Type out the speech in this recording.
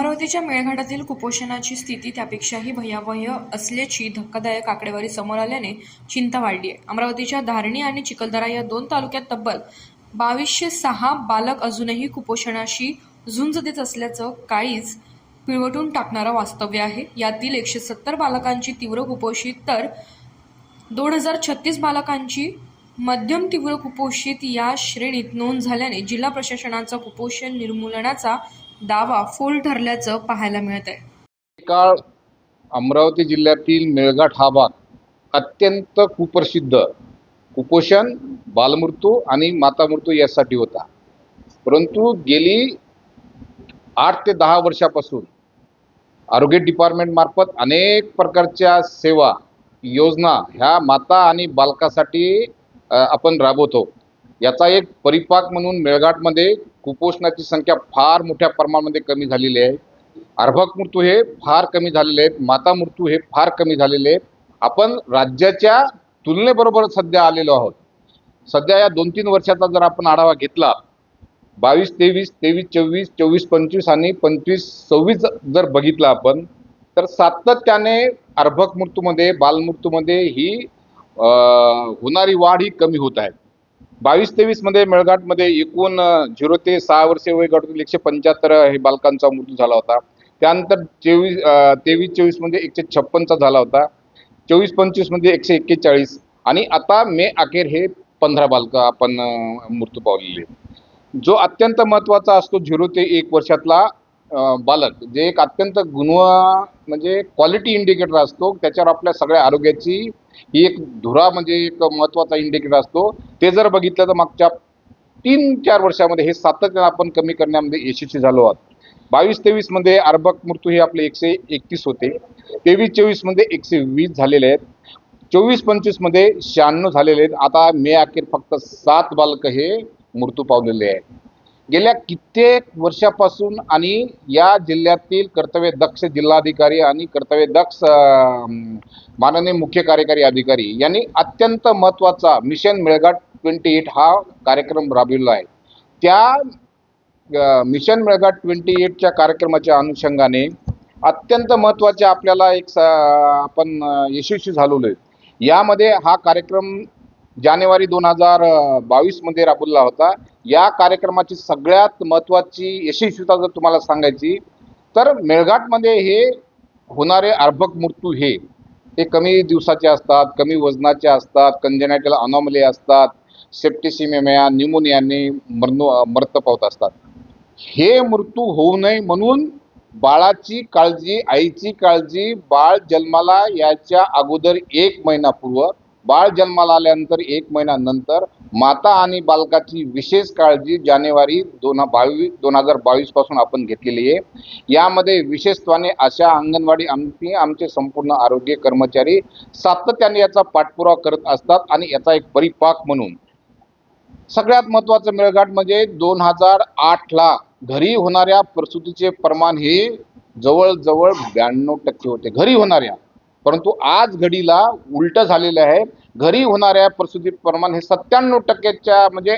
अमरावतीच्या मेळघाटातील कुपोषणाची स्थिती त्यापेक्षाही भयावह असल्याची धक्कादायक आकडेवारी समोर आल्याने चिंता वाढली आहे. अमरावतीच्या धारणी आणि चिखलदरा या दोन तालुक्यात तब्बल बावीसशे सहा बालक अजूनही कुपोषणाशी झुंज देत असल्याचं काळीच पिळवटून टाकणारं वास्तव्य आहे. यातील एकशे सत्तर बालकांची तीव्र कुपोषित तर दोन हजार छत्तीस बालकांची मध्यम तीव्र कुपोषित या श्रेणीत नोंद झाल्याने जिल्हा प्रशासनाचा कुपोषण निर्मूलनाचा दावा फोल ठरल्याचं पाहायला मिळत आहे काळ अमरावती जिल्ह्यातील मेळघाट हा भाग अत्यंत कुप्रसिद्ध. कुपोषण बालमृत्यू आणि माता मृत्यू यासाठी होता. परंतु गेली आठ ते दहा वर्षापासून आरोग्य डिपार्टमेंटमार्फत अनेक प्रकारच्या सेवा योजना ह्या माता आणि बालकासाठी आपण राबवतो. याचा एक परिपाक म्हणून मेळघाटमध्ये कुपोषणाची संख्या फार मोठ्या प्रमाणामध्ये कमी झालेली आहे. अर्भक मृत्यू हे फार कमी झालेले आहेत. माता मृत्यू हे फार कमी झालेले आहेत. आपण राज्याच्या तुलनेबरोबर सध्या आलेलो आहोत. सध्या या दोन तीन वर्षाचा जर आपण आढावा घेतला बावीस तेवीस तेवीस चोवीस चोवीस पंचवीस आणि पंचवीस सव्वीस जर बघितलं आपण तर सातत्याने अर्भक मृत्यूमध्ये बालमृत्यूमध्ये ही होणारी वाढ ही कमी होत आहे. बावीस तेवीसमध्ये मेळघाटमध्ये एकूण झिरो ते सहा वर्षे वयोगटातील एकशे पंच्याहत्तर हे बालकांचा मृत्यू झाला होता. त्यानंतर चोवीस तेवीस चोवीसमध्ये म्हणजे एकशे छप्पनचा झाला होता. चोवीस पंचवीसमध्ये म्हणजे एकशे एक्केचाळीस. आणि आता मे अखेर हे पंधरा बालकं आपण मृत्यू पावलेले जो अत्यंत महत्त्वाचा असतो झिरो ते एक वर्षातला बालक जे एक अत्यंत गुणव म्हणजे क्वालिटी इंडिकेटर असतो. त्याच्यावर आपल्या सगळ्या आरोग्याची ही एक धुरा म्हणजे एक महत्त्वाचा इंडिकेटर असतो. ते जर बघितलं तर मागच्या तीन चार वर्षामध्ये हे सातत्यानं आपण कमी करण्यामध्ये यशस्वी झालो आहोत. बावीस तेवीसमध्ये अर्भक मृत्यू हे आपले एकशे एकतीस होते. तेवीस चोवीसमध्ये एकशे वीस झालेले आहेत. चोवीस पंचवीसमध्ये शहाण्णव झालेले आहेत. आता मे अखेर फक्त सात बालकं हे मृत्यू पावलेले आहेत. गेल्या कित्येक वर्षापासून आणि या जिल्ह्यातील कर्तव्य दक्ष जिल्हाधिकारी आणि कर्तव्य दक्ष माननीय मुख्य कार्यकारी अधिकारी यांनी अत्यंत महत्त्वाचा मिशन मेळघाट ट्वेंटी एट हा कार्यक्रम राबविला आहे. त्या मिशन मेळघाट ट्वेंटी एटच्या कार्यक्रमाच्या अनुषंगाने अत्यंत महत्त्वाचे आपल्याला एक स आपण यशस्वी झालेलो आहे. यामध्ये हा कार्यक्रम जानेवारी दोन हजार बावीसमध्ये राबवला होता. या कार्यक्रमाची सगळ्यात महत्त्वाची यशस्वीता जर तुम्हाला सांगायची तर मेळघाटमध्ये हे होणारे अर्भक मृत्यू हे ते कमी दिवसाचे असतात कमी वजनाचे असतात कंजेनायटल अनॉमले असतात सेप्टिसिमेमिया न्युमोनियाने मरण मृत पावत असतात. हे मृत्यू होऊ नये म्हणून बाळाची काळजी आईची काळजी बाळ जन्माला याच्या अगोदर एक महिनापूर्व बाळ जन्माला आल्यानंतर एक महिन्यानंतर माता आणि बालकाची विशेष काळजी जानेवारी दोन बावीस दोन हजार बावीसपासून आपण घेतलेली आहे. यामध्ये विशेषत्वाने अशा अंगणवाडी आमची आमचे संपूर्ण आरोग्य कर्मचारी सातत्याने याचा पाठपुरावा करत असतात आणि याचा एक परिपाक म्हणून. सगळ्यात महत्त्वाचं मेळघाट म्हणजे दोन हजार आठला घरी होणाऱ्या प्रसूतीचे प्रमाण हे जवळजवळ ब्याण्णव टक्के होते. घरी होणाऱ्या परंतु आज घडीला उलट झालेलं आहे. घरी होणाऱ्या प्रसूती प्रमाण हे सत्त्याण्णव टक्क्याच्या म्हणजे